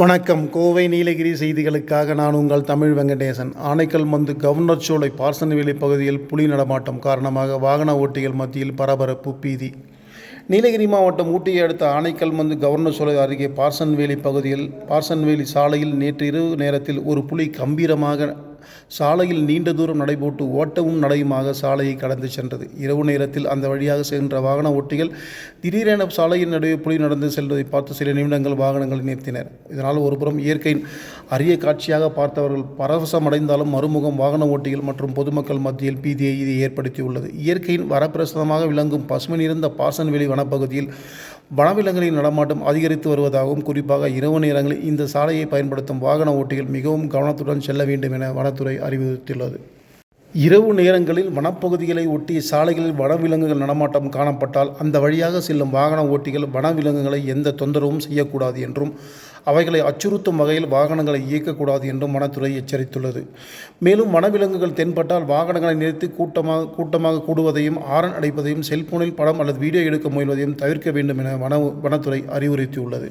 வணக்கம். கோவை நீலகிரி செய்திகளுக்காக நான் உங்கள் Tamil Venkatesan. Anaikal Mandhu Governor Solai Parsons Valley பகுதியில் புலி நடமாட்டம் காரணமாக வாகன ஓட்டிகள் மத்தியில் பரபரப்பு பீதி. நீலகிரி மாவட்டம் ஊட்டியை அடுத்த ஆனைக்கல் மந்து கவர்னர் சோலை அருகே பார்சன்வேலி பகுதியில் பார்சன்வேலி சாலையில் நேற்று இரவு நேரத்தில் ஒரு புலி கம்பீரமாக சாலையில் நீண்ட தூரம் நடைபோட்டு ஓட்டவும் நடையுமாக சாலையை கடந்து சென்றது. இரவு நேரத்தில் அந்த வழியாக சென்ற வாகன ஓட்டிகள் திடீரென சாலையின் நடுவே புலி நடந்து செல்வதை பார்த்து சில நிமிடங்கள் வாகனங்களை நிறுத்தினர். இதனால் ஒருபுறம் இயற்கையின் அரிய காட்சியாக பார்த்தவர்கள் பரவசமடைந்தாலும் மறுமுகம் வாகன ஓட்டிகள் மற்றும் பொதுமக்கள் மத்தியில் பீதியை இது ஏற்படுத்தியுள்ளது. இயற்கையின் வரப்பிரசதமாக விளங்கும் பசுமை நிறைந்த பாசன்வெளி வனப்பகுதியில் வனவிலங்குகளின் நடமாட்டம் அதிகரித்து வருவதாகவும் குறிப்பாக இரவு நேரங்களில் இந்த சாலையை பயன்படுத்தும் வாகன ஓட்டிகள் மிகவும் கவனத்துடன் செல்ல வேண்டும் என வனத்துறை அறிவுறுத்தியுள்ளது. இரவு நேரங்களில் வனப்பகுதிகளை ஒட்டிய சாலைகளில் வனவிலங்குகள் நடமாட்டம் காணப்பட்டால் அந்த வழியாக செல்லும் வாகன ஓட்டிகள் வனவிலங்குகளை எந்த தொந்தரவும் செய்யக்கூடாது என்றும் அவைகளை அச்சுறுத்தும் வகையில் வாகனங்களை இயக்கக்கூடாது என்றும் வனத்துறை எச்சரித்துள்ளது. மேலும் வனவிலங்குகள் தென்பட்டால் வாகனங்களை நிறுத்தி கூட்டமாக கூட்டமாக கூடுவதையும் ஆரன் அடைப்பதையும் செல்போனில் படம் அல்லது வீடியோ எடுக்க முயல்வதையும் தவிர்க்க வேண்டும் என வன வனத்துறை அறிவுறுத்தியுள்ளது.